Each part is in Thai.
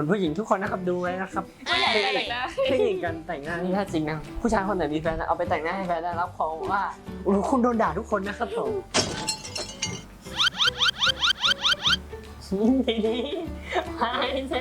คุณผู้หญิงทุกคนนะครับดูไว้นะครับไม่อยากได้แต่งหน้าเทคนิคการแต่งหน้านี่ถ้าจริงนะ ผู้ชายคนไหนมีแฟนนะเอาไปแต่งหน้าให้แฟนได้รับรองว่าโอ้โหคุณโดนด่าทุกคนนะครับผมทีนี้ไม่ใช่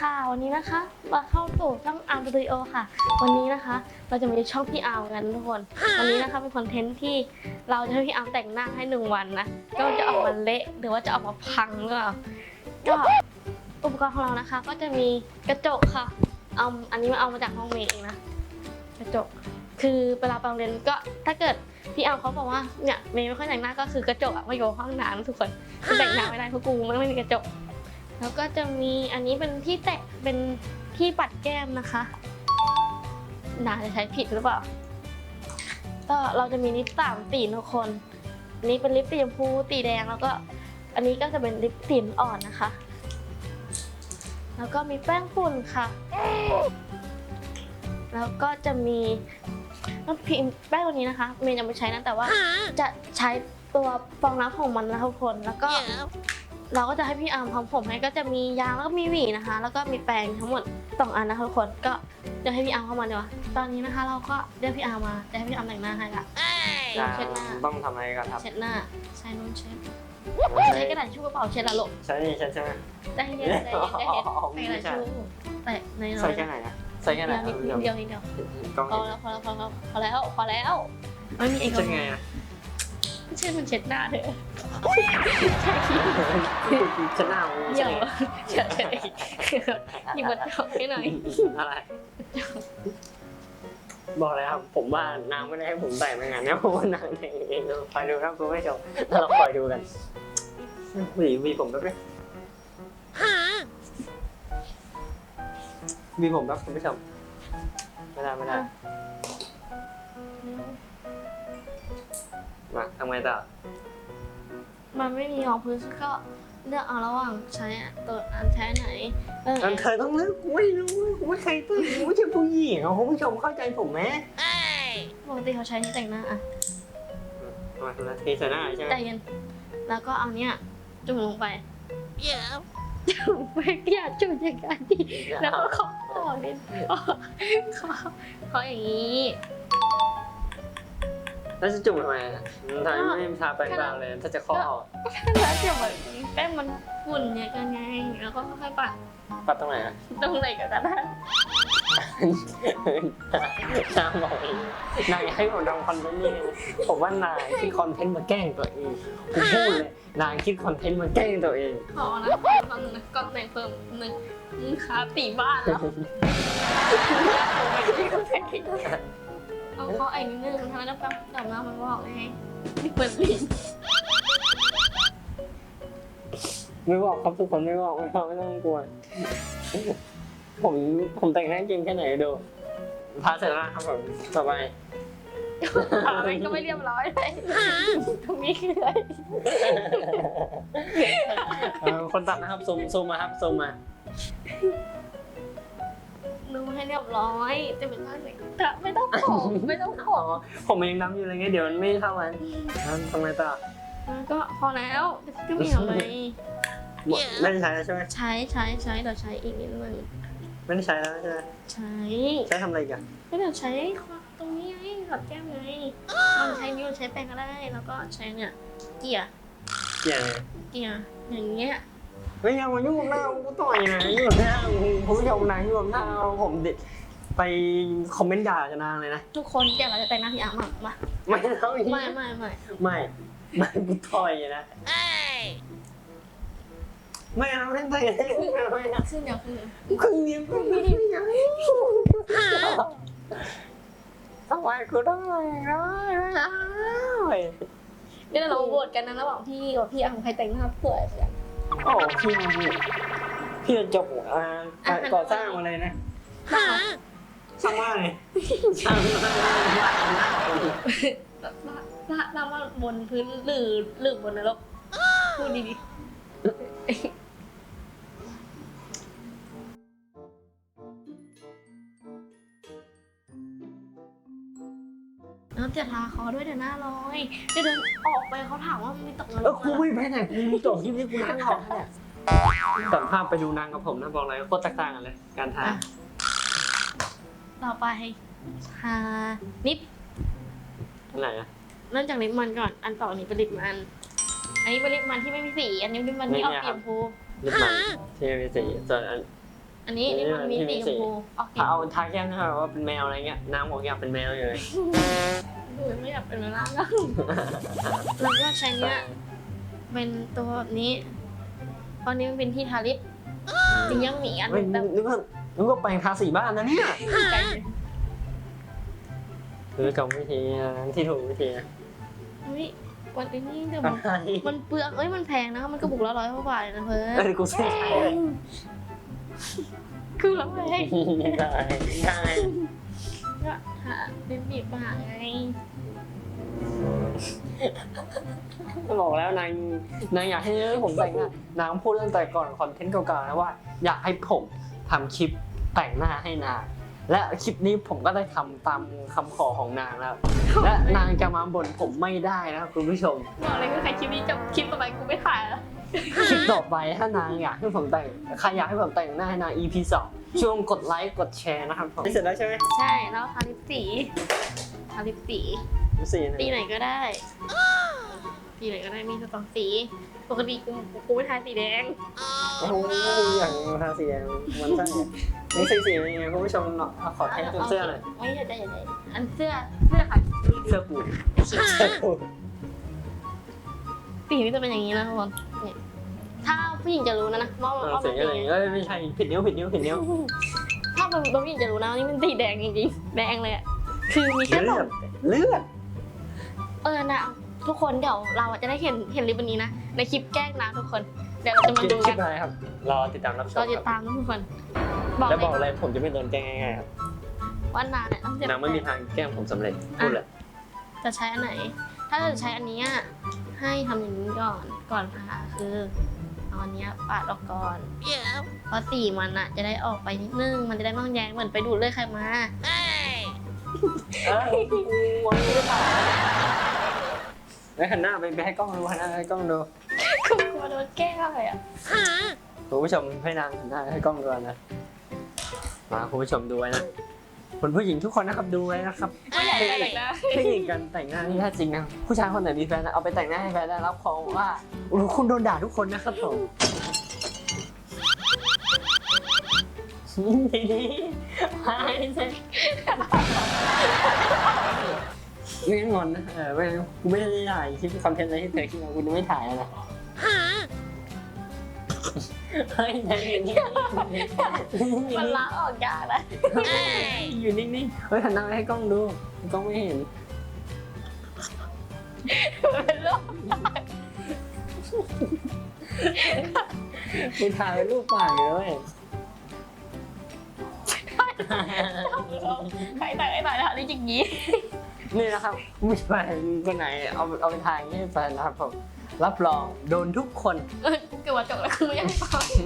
ค่ะ วันนี้นะคะ มาเข้าสู่ช่องอาร์มสตูดิโอค่ะ วันนี้นะคะ เราจะมาในช่องพี่อาร์มกันทุกคน วันนี้นะคะเป็นคอนเทนต์ที่เราจะให้พี่อาร์มแต่งหน้าให้หนึ่งวันนะ ก็จะออกมาเละหรือว่าจะออกมาพังหรือเปล่าก็อุปกรณ์ของเรานะคะ ก็จะมีกระจกค่ะ เอาอันนี้มาเอามาจากห้องเมย์เองนะ กระจก คือเวลาไปโรงเรียนก็ถ้าเกิดพี่อาร์มเขาบอกว่าเนี่ยเมย์ไม่ค่อยแต่งหน้าก็คือกระจกอะมาอยู่ห้องน้ำทุกคนแต่งหน้าไม่ได้เพราะกูมันไม่มีกระจก แล้วก็จะมีอันนี้เป็นที่แตะเป็นที่ปัดแก้มนะคะน่าจะใช้ผิดหรือเปล่า ก็เราจะมีลิปสามสีทุกคน อันนี้เป็นลิปสีชมพูสีแดงแล้วก็ อันนี้ก็จะเป็นลิปสีอ่อนนะคะ แล้วก็มีแป้งฝุ่นค่ะ แล้วก็จะมีน้ำพิมแป้งตัวนี้นะคะเมย์ยังไม่ใช้นะแต่ว่าจะใช้ตัวฟองน้ำของมันนะคะทุกคนแล้วก็ เราก็จะให้พี่อาร์มทำผมให้ก็จะมียางแล้วก็มีหวีนะคะ แล้วก็มีแปรงทั้งหมดสองอันนะคะทุกคนก็เดี๋ยวให้พี่อาร์มเข้ามาดีกว่าตอนนี้นะคะ เราก็เรียกพี่อาร์มมาจะให้พี่อาร์มแต่งหน้าให้ละเช็ดหน้าต้องทำอะไรกันครับ เช็ดหน้าใช้นุ่นเช็ดใช้กระดาษชูกระเป๋าเช็ดละลูกใช่นี่ใช่ใช่ไหมได้เย็นได้เย็นได้เย็นใส่กระดาษชูใส่ในน้ใส่อยแค่ไหนอะใส่แค่ไหนนิดครับเดียวนิดเดียวกล้องพอแล้วพอแล้วพอแล้วพอแล้วพอแล้วไม่มีเอกใช่ไง อะเช็ดมันเช็ดหน้าเถอะฉันหน้าโอ้เดี๋ยวเช็ดเช็ดอีกหยิบกระจกให้หน่อยอะไร บอกเลยครับผมว่านางไม่ได้ให้ผมแต่งเป็นงานเนี่ยเพราะว่านางแต่งเองคอยดูครับคุณผู้ชมแล้วเราคอยดูกันหวีหวีผมแป๊บนึงหวีผมแป๊บคุณผู้ชมไม่ได้ไม่ได้ มาทำไงต่อมันไม่มีรองพื้นก็เลือกเอาระหว่างใช้ตัวอันใช้ไหนเออเธอต้องเลือกกูไม่รู้กูไม่เคยตื่นกูไม่ใช่ผู้หญิงอะคุณผู้ชมเข้าใจผมไหมปกติเขาใช้ที่แต่งหน้าอะมาทำหน้าที่ใส่หน้าใช่ไหมใจเย็นแล้วก็เอาเนี้ยจุ่มลงไปจุ่มไปอย่าจุ่มอย่างนั้นดิแล้วก็เคาะต่อนิดเคาะเคาะอย่างนี้ แล้วจะจุ่มทำไมอะทำไมไม่ทาแป้งบางเลยถ้าจะเคาะออกแล้วเดี๋ยวมันแป้งมันฝุ่นเนี่ยกันไง แล้วก็ค่อยๆปัดปัดตรงไหนอะตรงไหนก็ได้นางบอกเองนางอยากให้ผมทำคอนเทนต์นี่ผมว่านางคิดคอนเทนต์มาแกล้งตัวเองผมพูดเลยนางคิดคอนเทนต์มาแกล้งตัวเองขอนะขอหนึ่งนะก่อนแต่งเพิ่มหนึ่งมึงขาตีบ้านแล้ว เอาเขาไอ้นิดนึงทำไมต้องแป๊บดำน้ำมันบอกไงนี่เปิดลิ้นไม่บอกครับทุกคนไม่บอกไม่บอกไม่ต้องกลัวผมผมแต่งหน้าจริงแค่ไหนดูพาเสร็จแล้วครับผมต่อไปอะไรก็ไม่เรียบร้อยเลยตรงนี้คืออะไรเอ่อคนตัดนะครับซูมซูมมาครับซูมมา ดูให้เรียบร้อย จะเป็นท่าไหนแต่ไม่ต้องขอไม่ต้องขอ๋ออผมยังน้ำอยู่เลยไงเดี๋ยวมันไม่เท่ากันแล้วทำไมต่อแล้วก็พอแล้วก็มีทำไมหมดไม่ได้ใช้แล้วใช่ไหมใช้ใช้ใช้เดี๋ยวใช้อีกนิดนึงไม่ได้ใช้แล้วใช่ไหมใช้ใช้ทำอะไรอีกันก็เดี๋ยวใช้ตรงนี้ไงขับแก้มไงมันใช้นิ้วใช้แป้งก็ได้ แล้วก็ใช้เนี่ยเกี่ยเกี่ยเลยเกี่ยอย่างเงี้ย เฮ้ยอย่ามายุ่งกับหน้ากูต่อยนะยุ่งกับหน้าผมผู้ชมนะยุ่งกับหน้าผมเด็ดไปคอมเมนต์ด่าจะนนางเลยนะ ทุกคนเดี๋ยวเราจะแต่งหน้าพี่อาร์มมามาไม่ต้องอย่างไม่ไม่ไม่ไม่ไม่กูต่อยนะไม่เอาไม่ใส่ไม่เอาขึ้นเดี๋ยวขึ้นครึ่งเดียวก็ไม่ได้ยังทำไมกูต้องอะไรนะไม่เอาเดี๋ยวเราโหวตกันนะระหว่างพี่กับพี่อาร์มใครแต่งหน้าสวยกัน โอ้พี่พี่จะจบอ่าก่อสร้างมาเลยนะสร้างว่าเลยสร้างว่าถ้าถ้าว่าบนพื้นหรือหรือบนนรกพูดดีๆ จะลาคอด้วยเดี๋ยวหน้าลอยจะเดินออกไปเขาถามว่ามีตกเงินเออกูไม่ไปไหนกูจบคลิปนี้กูนั่งรอแค่เนี่ยสัมภาษณ์ไปดูนางกับผมนะบอกเลยโคตรแตกต่างกันเลย การทาอะต่อไปทานิปอันไหนอะเริ่มจากลิปมันก่อน อันต่อนี้เป็นลิปมัน อันนี้เป็นลิปมันที่ไม่มีสี อันนี้ลิปมันที่ออกสีชมพูลิปมันที่มีสีส่วนอันอันนี้ลิปมันมีสีชมพูออกสีถ้าเอาทาแก้มถ้าแบบว่าเป็นแมวอะไรเงี้ยนางบอกอยากเป็นแมวอยู่เลย ดูไม่อยากเป็นเวลาแล้วแล้วก็ใช้เนี้ยเป็นตัวแบบนี้ ตอนนี้มันเป็นที่ทาลิปจริงยังมีอันหเฮ้ยนึงแต่นึกว่านึกว่าแปลงทาสีบ้านนะเนี่ย ไกลคือกรรมวิธีนะที่ถูกวิธีนะเฮ้ยวันนี้เดี๋ยวอะมันไรมันเปลืองเอ้ยมันแพงนะคะมันกระปุกละร้อยกว่าบาทเลยนะเพิ่เออกูซื้อใช้เลยคือละแพงได้ได้ก็ หาเบบีบาไง บอกแล้วนางนางอยากให้ผมแต่งหน้านางพูดตั้งแต่ก่อนคอนเทนต์เก่าๆนะว่า อยากให้ผมทำคลิปแต่งหน้าให้นาง และคลิปนี้ผมก็ได้ทำตามคำขอของนางแล้ว และนางจะมาบ่นผมไม่ได้นะครับคุณผู้ชม บอกเลยคือใครคลิปนี้จบคลิปต่อไปกูไม่ถ่ายแล้ว คลิปต่อไปถ้านางอยากให้ผมแต่งใครอยากให้ผมแต่งหน้าให้นาง EP 2 ช่วงกดไลค์กดแชร์นะครับผมเสร็จแล้วใช่ไหมใช่แล้วทาลิปสีทาลิปสีสี่สีไหนก็ได้สีไหนก็ได้มีสองสีปกติกูกูไม่ทาสีแดงโอ้โหอย่างทาสีแดงมันใช่นี่สีสียังไงคุณผู้ชมเนาะขอแทนเสื้อหน่อยไม่ใช่ใจใหญ่ๆอันเสื้อเสื้อค่ะเสื้อกูเสื้อกูสีนี้จะเป็นอย่างนี้นะทุกคนเนี่ยถ้า ผู้หญิงจะรู้นะนะว่าเออว่าสีมันอะไรเป็นเอ้ยไม่ใช่ผิดนิ้วผิดนิ้วผิดนิ้วถ้าเป็นผู้หญิงจะรู้นะว่านี่มันสีแดงจริงๆแดงเลยอะคือมีแค่เลืสอองดเลือดเออนะทุกคนเดี๋ยวเราจะได้เห็นเห็นลิปวันนี้นะในคลิปแกล้งนะทุกคน เดี๋ยวเราจะมาคลิปดูคลิกัปนอะไรครับรอติดตามรับชมเราจะครับตามนะทุกคน บอกแล้วเลบอกยเลยผมจะไม่โดนแกล้งง่ายๆครับว่านานเนี่ยต้องเจ็บนางไม่มีทางแกล้งผมสำเร็จพูดเลยจะใช้อันไหน ถ้าจะใช้อันเนี้ยให้ทำอย่างนี้ก่อนก่อนทาคือ เอาอันเนี้ยปาดออกก่อนเพราะสีมันอะจะได้ออกไปนิดนึง มันจะได้ไม่ต้องแยงเหมือนไปดูดเลือดใครมา เออกูวันนี้ก็ถ่ายไปหันหน้าไปไปให้กล้องดูหันหน้าให้กล้องดูกลัวโดนแกล้งอะไรอะคุณผู้ชมให้นางหันหน้าให้กล้องดูนะมาคุณผู้ชมดูไว้นะ คุณผู้หญิงทุกคนนะครับดูไว้นะครับไม่อยากได้เลยนะเทคนิคการแต่งหน้าที่แท้จริงนะผู้ชายคนไหนมีแฟนนะเอาไปแต่งหน้าให้แฟนได้รับของว่าโอ้โหคุณโดนด่าทุกคนนะครับผมทีนี้หายใจไม่งั้นงอนนะเออไม่งั้นกูไม่ได้ถ่ายคลิปคอนเทนต์อะไรที่เธอคิดว่ากูจะไม่ถ่ายแล้วนะ เฮ้ยใจเย็นมันล้างออกยากนะๆอยู่นิ่งๆเฮ้ยหันหน้าให้กล้องดูกล้องไม่เห็นเป็นโรคกูถ่ายเป็นรูปปากเลยเว้ยใครแต่งไอ้ตายแล้วนี่จริงงี้นี่ นี่นะครับมีแฟนคนไหนเอาเอาไปถ่ายให้แฟนนะครับผมรับรองโดนทุกคนเออกูเกี่ยวกับจบแล้วคือไม่อยากฟังแล้ว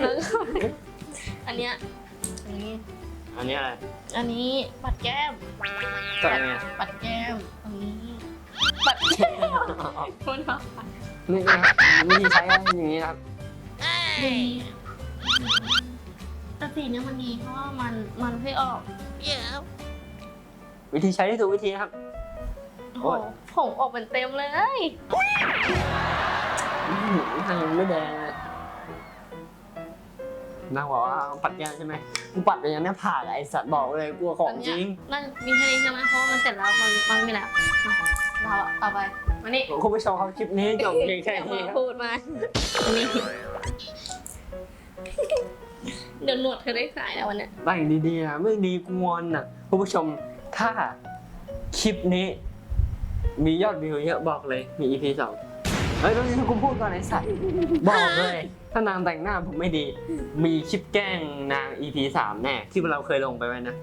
ก็อันเนี้ยอันนี้ อันนี้อะไรอันนี้ปัดแก้มก็ไงปัดแก้มตรงนี้ปัดแก้มคนละปัดนี่นะครับวิธีใช้ก็อย่างนี้ครับดีแต่สีเนี้ยมันดีเพราะว่ามันมันให้ออกเยอะ วิธีใช้ที่ถูกวิธีนะครับ โอ้โอ้โหยผมออกเป็นเต็มเลย อื้อหือทางยังไม่แดงเลยนางบอกว่าเอาปัดแก้มใช่ไหมกูปัดไปยังเนี่ยผ่าไอสัตว์บอกเลยกลัวของจริงน่าจะมีแค่นี้ใช่ไหมเพราะว่ามันเสร็จแล้วมันมันไม่มีแล้วมาเราอะต่อไปมานี่คุณผู้ชมครับคลิปนี้จบเพียงแค่อย่านี้มาครับพูดมานี่เดี๋ยวหนวดเธอได้สายแล้ววันเนี้ยแต่งดีๆนะไม่ดีกงอนน่ะคุณผู้ชม ถ้าคลิปนี้ มียอดวิวเยอะบอกเลยมี EP สองเฮ้ยตอนนี้กูพูดก่อนไอ้สัตว์บอกเลย ถ้านางแต่งหน้าผมไม่ดี มีคลิปแกล้งนาง EP สามแน่ที่เราเคยลงไปไว้นะ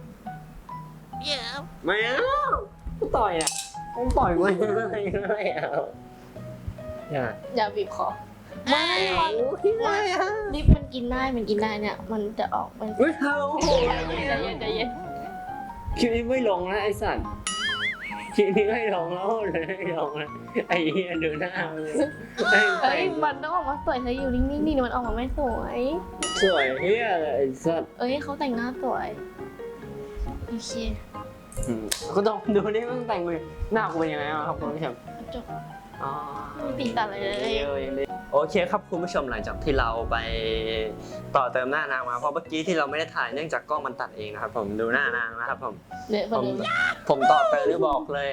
ไม่เอากูต่อยอะกูต่อยกูไม่ไม่เอาอย่าอย่าบีบคอไม่ไม่เอาลิปมันกินได้มันกินได้เนี่ย มันจะออกเป็นเฮ้ยเธอโอ้โหใจเย็นใจเย็น คลิปนี้ไม่ลงนะไอ้สัตว์คลิปนี้ไม่ลงแล้วเลยไม่ลงเลยไอ้เหี้ยดูหน้ามึงไอ้เอ้ยมันต้องออกมาสวยเธออยู่นิ่งๆดิมันออกมาไม่สวย สวยเหี้ยเลยไอ้สัสเอ้ยเขาแต่งหน้าสวยโอเคอืมก็ต้องดูนี่มึงแต่งมือหน้ากูเป็นยังไงบ้างครับคุณผู้ชมจบอ๋อ ไม่ติดตัดเลยเออยังดี โอเคครับคุณผู้ชมหลังจากที่เราไปต่อเติมหน้านางมาเพราะเมื่อกี้ที่เราไม่ได้ถ่ายเนื่องจากกล้องมันตัดเองนะครับ ผมดูหน้านางนะครับผมเดี๋ยวผประมเด็นผมตอบไปหรือบอกเลย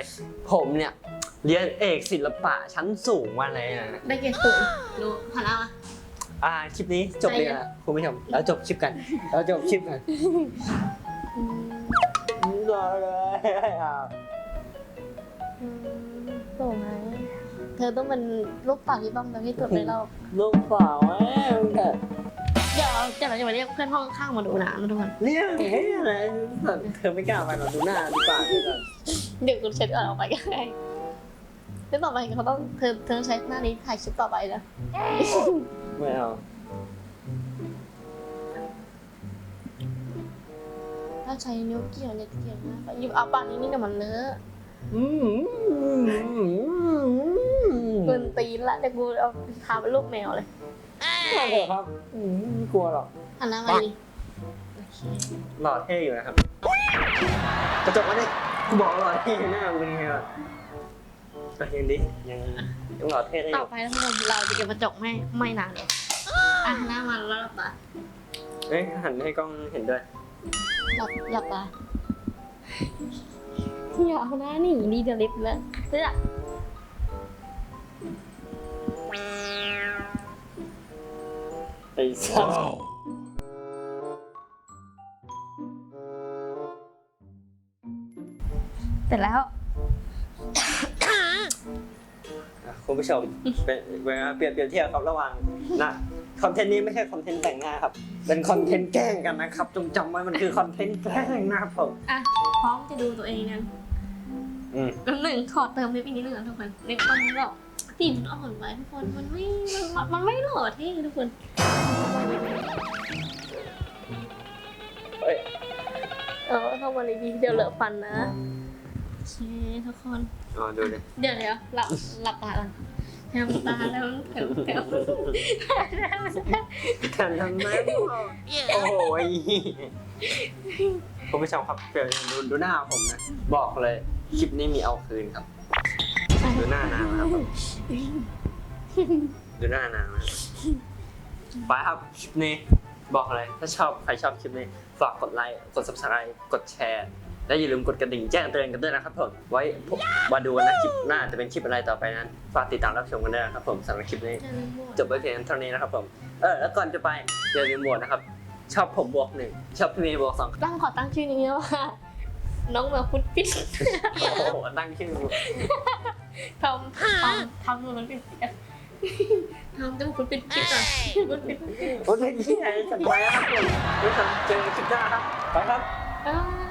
ผมเนี่ยเรียนเอกศิลปะชั้นสูงมาเลยนะ ได้เกรดสูงดูหันหน้ามาอ่าคลิปนี้จบเลยนะคุณผู้ชมแล้วจบคลิปกันแล้วจบคลิปกันอืมรอเลย ธอต้องเป็นรูปปากที่บ้องแต่ที่สุดในโลกลูกสาวแม่มึงเถอะเดี๋ยวเดี๋ยวเราจะมาเรียกเพื่อนห้องข้างมาดูหนะทุกคนเรียกเฮ้ยอะไรเธอไม่กล้าไปหรอกดูหน้าดีกว่าดีกว่าเดี๋ยวกูเช็ดก่อนออกไปก็ได้เดี๋ยวต่อไปเขาต้องเธอเธอต้องใช้หน้านี้ถ่ายคลิปต่อไปนะไม่เอาถ้าใช้นิ้วเกี่ยวเนี่ยเกี่ยวนะหยิบเอาปากนี้นี่เดี๋ยวมันเลอะอืมเกินตีนละเดี๋ยวกูเอาทาเป็นรูปแมวเลยไม่เถอะครับอืมไม่กลัวหรอกหันหน้ามาดิโอเคหล่อเท่อยู่นะครับ กระจกมาดิกูบอกว่าหล่อเท่หน้ามึงเป็นไงวะก็ยังดียังยังหล่อเท่ได้อต่อยู่ไปแล้วทุกคนเราจะเก็บกระจกไม่ไม่นานเลยอะหันหน้ามาแล้วหลับตาเอ้ยหันให้กล้องเห็นด้วย หลับหลับตาอย่าเอาหน้าหนีดีเดลิฟแล้วเสื้อ ไอ้สัสเสร็จแล้ว คุณผู้ชมเป็นเวลาเปรียบเปรียบเทียบครับระหว่างนะคอนเทนต์นี้ไม่ใช่คอนเทนต์แต่งหน้าครับ เป็นคอนเทนต์แกล้งกันนะครับ จงจำไว้มันคือคอนเทนต์แกล้งนะครับผมอะ พร้อมจะดูตัวเองยังอืมน้ำหนึ่งขอเติมลิปอีกนิดนึงนะทุกคนลิปมันแบบสีมันอ่อนไปทุกคน มันไม่ มันมันไม่หล่อเท่ทุกคน เอ้ยเออเข้ามาเลยดีเดี๋ยวเหลือฟันนะโอเคทุกคนอ๋อดูดิเดี๋ยวเดี๋ยวหลับหลับตาก่อนแถมตาแล้วแถมแถมกันทำไมโอ้โหยคุณผู้ชมครับเปรียบดูดูหน้าผมนะ บอกเลยคลิปนี้มีเอาคืนครับ ดูหน้านางนะครับผมดูหน้านางนะครับ ไปครับคลิปนี้บอกเลยถ้าชอบใครชอบคลิปนี้ฝากกดไลค์กด subscribe กดแชร์และอย่าลืมกดกระดิ่งแจ้งเตือนกันด้วยนะครับผมไว้พบมาดูนะคลิปหน้าจะเป็นคลิปอะไรต่อไปนั้นฝากติดตามรับชมกันด้วยนะครับผมสำหรับคลิปนี้ จบไปเพียงเท่านี้นะครับผมเออแล้วก่อนจะไปอย่าลืมโหวตนะครับ ชอบผมบวกหนึ่งชอบพี่เมย์บวกสองตั้งขอตั้งชื่อนี้ว่า น้องแมวพุดปิดโอ้โหตั้งชื่อทำทำทำมันเป็นเปียก ทำจมูกคุณเป็นเปียกอะคุณเป็นเปียกโอ้ยที่ไหนสัญญาครับผมไว้เจอกันคลิปหน้าครับไปครับบ๊ายบาย